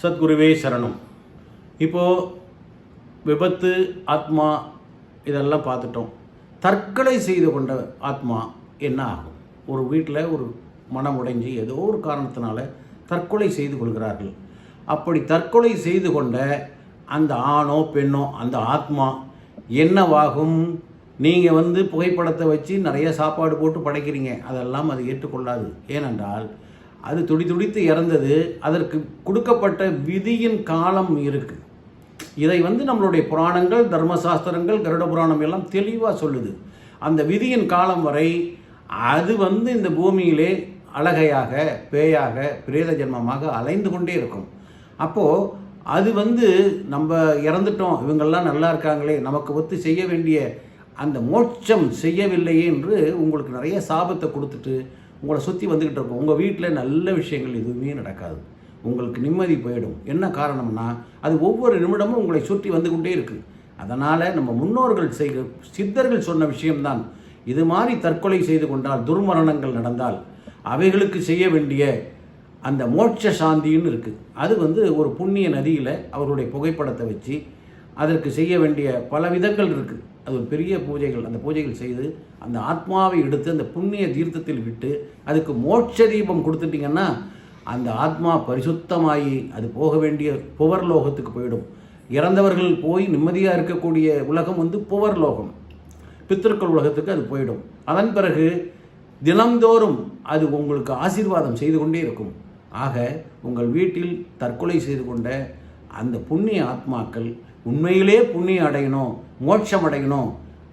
சத்குருவே சரணம். இப்போது விபத்து ஆத்மா இதெல்லாம் பார்த்துட்டோம். தற்கொலை செய்து கொண்ட ஆத்மா என்ன ஆகும்? ஒரு வீட்டில் ஒரு மனம் உடைஞ்சி ஏதோ ஒரு காரணத்தினால தற்கொலை செய்து கொள்கிறார்கள். அப்படி தற்கொலை செய்து கொண்ட அந்த ஆணோ பெண்ணோ அந்த ஆத்மா என்னவாகும்? நீங்கள் வந்து புகைப்படத்தை வச்சு நிறைய சாப்பாடு போட்டு படைக்கிறீங்க. அதெல்லாம் அது ஏற்றுக்கொள்ளாது. ஏனென்றால் அது துடி துடித்து இறந்தது. அதற்கு கொடுக்கப்பட்ட விதியின் காலம் இருக்குது இதை வந்து நம்மளுடைய புராணங்கள் தர்மசாஸ்திரங்கள் கருட புராணம் எல்லாம் தெளிவாக சொல்லுது. அந்த விதியின் காலம் வரை அது வந்து இந்த பூமியிலே அழகையாக பேயாக பிரேத ஜென்மமாக அலைந்து கொண்டே இருக்கும். அப்போது அது வந்து நம்ம இறந்துட்டோம் இவங்கெல்லாம் நல்லா இருக்காங்களே நமக்கு ஒத்து செய்ய வேண்டிய அந்த மோட்சம் செய்யவில்லையே என்று உங்களுக்கு நிறைய சாபத்தை கொடுத்துட்டு உங்களை சுற்றி வந்துக்கிட்டு இருக்கும். உங்கள் வீட்டில் நல்ல விஷயங்கள் எதுவுமே நடக்காது. உங்களுக்கு நிம்மதி போயிடும். என்ன காரணம்னா அது ஒவ்வொரு நிமிடமும் உங்களை சுற்றி வந்து கொண்டே இருக்குது அதனால் நம்ம முன்னோர்கள் செய்த சித்தர்கள் சொன்ன விஷயம்தான். இது மாதிரி தற்கொலை செய்து கொண்டால் துர்மரணங்கள் நடந்தால் அவைகளுக்கு செய்ய வேண்டிய அந்த மோட்ச சாந்தின்னு இருக்குது அது வந்து ஒரு புண்ணிய நதியில் அவருடைய புகைப்படத்தை வச்சு அதற்கு செய்ய வேண்டிய பல விதங்கள் இருக்குது அது ஒரு பெரிய பூஜைகள். அந்த பூஜைகள் செய்து அந்த ஆத்மாவை எடுத்து அந்த புண்ணிய தீர்த்தத்தில் விட்டு அதுக்கு மோட்ச தீபம் கொடுத்துட்டிங்கன்னா அந்த ஆத்மா பரிசுத்தமாகி அது போக வேண்டிய புவர் லோகத்துக்கு போயிடும். இறந்தவர்கள் போய் நிம்மதியாக இருக்கக்கூடிய உலகம் வந்து புவர் லோகம். பித்திருக்கள் உலகத்துக்கு அது போயிடும். அதன் பிறகு தினம்தோறும் அது உங்களுக்கு ஆசீர்வாதம் செய்து கொண்டே இருக்கும். ஆக உங்கள் வீட்டில் தற்கொலை செய்து கொண்ட அந்த புண்ணிய ஆத்மாக்கள் உண்மையிலே புண்ணியம் அடையணும் மோட்சம் அடையணும்.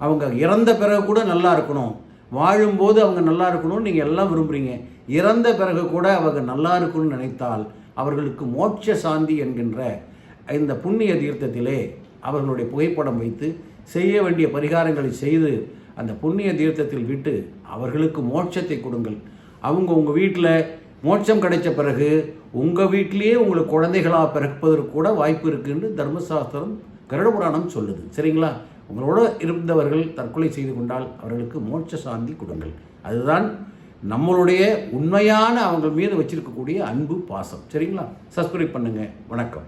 அவங்க இறந்த பிறகு கூட நல்லா இருக்கணும். வாழும்போது அவங்க நல்லா இருக்கணும்னு நீங்கள் எல்லாம் விரும்புகிறீங்க இறந்த பிறகு கூட அவங்க நல்லா இருக்கணும்னு நினைத்தால் அவர்களுக்கு மோட்ச சாந்தி என்கின்ற இந்த புண்ணிய தீர்த்தத்திலே அவர்களுடைய புகைப்படம் வைத்து செய்ய வேண்டிய பரிகாரங்களை செய்து அந்த புண்ணிய தீர்த்தத்தில் விட்டு அவர்களுக்கு மோட்சத்தை கொடுங்கள். அவங்க உங்கள் வீட்டில் மோட்சம் கிடைச்ச பிறகு உங்கள் வீட்டிலேயே உங்களுக்கு குழந்தைகளாக பிறப்பதற்கு கூட வாய்ப்பு இருக்குன்னு தர்மசாஸ்திரம் கருட புராணம் சொல்லுது. சரிங்களா? உங்களோட இருந்தவர்கள் தற்கொலை செய்து கொண்டால் அவர்களுக்கு மோட்ச சாந்தி கொடுங்கள். அதுதான் நம்மளுடைய உண்மையான அவங்க மீது வச்சிருக்கக்கூடிய அன்பு பாசம். சரிங்களா? சப்ஸ்கிரைப் பண்ணுங்கள் வணக்கம்.